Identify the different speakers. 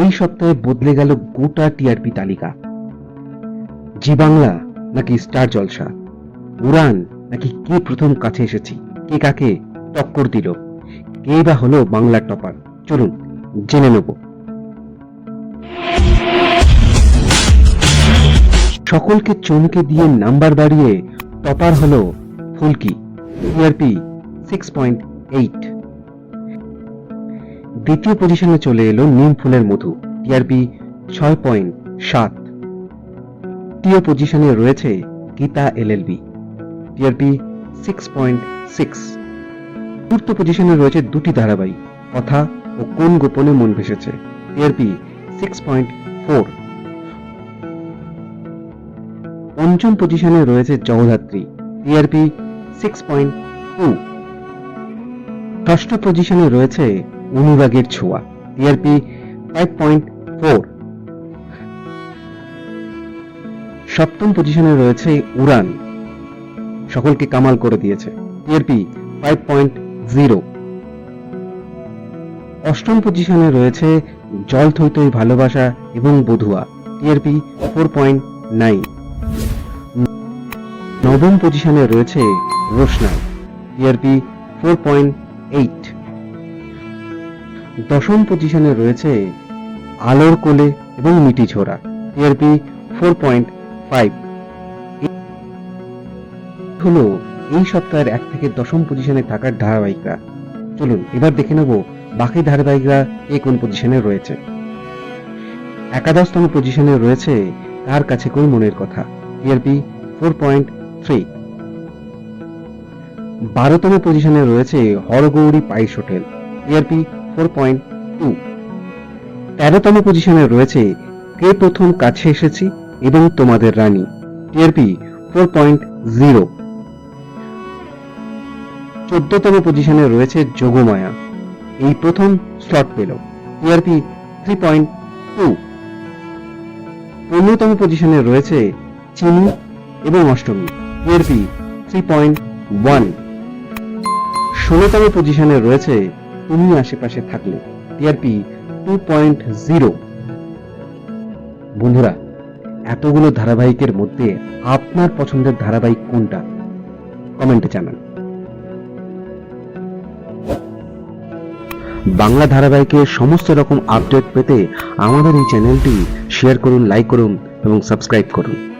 Speaker 1: এই সপ্তাহে বদলে গেল গোটা টিআরপি তালিকা। জি বাংলা নাকি স্টার জলসা? উড়ান নাকি কে প্রথম কাছে এসেছি? কে কাকে টক্কর দিল? কে বা হলো বাংলার টপার? চলুন, জেনে নেব। সকলকে চমকে দিয়ে নাম্বার বাড়িয়ে টপার হলো Phulki, TRP six point eight দ্বিতীয় পজিশনে চলে এলো নিম ফুলের মধু টিআরপি ছয় পয়েন্ট সাত। তৃতীয় পজিশনে রয়েছে Geeta LLB TRP six point six চতুর্থ পজিশনে রয়েছে দুটি ধারাবাহিক, কথা ও কোন গোপনে মন ভেসেছে টিআরপি সিক্স পয়েন্ট ফোর পঞ্চম পজিশনে রয়েছে Jagadhatri TRP six point two ষষ্ঠ পজিশনে রয়েছে অনুরাগের ছোঁয়া, টিআরপি ফাইভ পয়েন্ট ফোর সপ্তম পজিশনে রয়েছে উড়ান। সকলকে কামাল করে দিয়েছে, টিআরপি ফাইভ পয়েন্ট জিরো অষ্টম পজিশনে রয়েছে জল থইতই ভালোবাসা এবং বধুয়া, টিআরপি ফোর পয়েন্ট নাইন নবম পজিশনে রয়েছে রোশনাই, টিআরপি ফোর পয়েন্ট এইট দশম পজিশনে রয়েছে আলোর কোলে এবং মিটি ছোড়া টিআরপি ফোর পয়েন্ট ফাইভ হলো এই সপ্তাহের এক থেকে দশম পজিশনে থাকার ধারাবাহিকরা। চলুন, এবার দেখে নেব বাকি ধারাবাহিকরা কে কোন পজিশনে রয়েছে। একাদশতম পজিশনে রয়েছে তার কাছে কোন মনের কথা? টিআরপি ফোর পয়েন্ট থ্রি বারোতম পজিশনে রয়েছে Haragouri pice hotel TRP four point two তেরোতম পজিশনে রয়েছে, কে প্রথম কাছে এসেছি এবং তোমাদের রানী? টিআরপি ফোর পয়েন্ট জিরো চোদ্দতম পজিশনে রয়েছে যোগমায়া। এই প্রথম স্লট পেল, টিআরপি থ্রি পয়েন্ট টু পনেরোতম পজিশনে রয়েছে চিনি এবং Ashtami, TRP three point one ষোলোতম পজিশনে রয়েছে তুমি আশেপাশে থাকলে। TRP two point zero. বন্ধুরা, এতগুলো ধারাবাহিকের মধ্যে আপনার পছন্দের ধারাবাহিক কোনটা? কমেন্টে জানান। বাংলা ধারাবাহিকের সমস্ত রকম আপডেট পেতে আমাদের এই চ্যানেলটি শেয়ার করুন, লাইক করুন এবং সাবস্ক্রাইব করুন।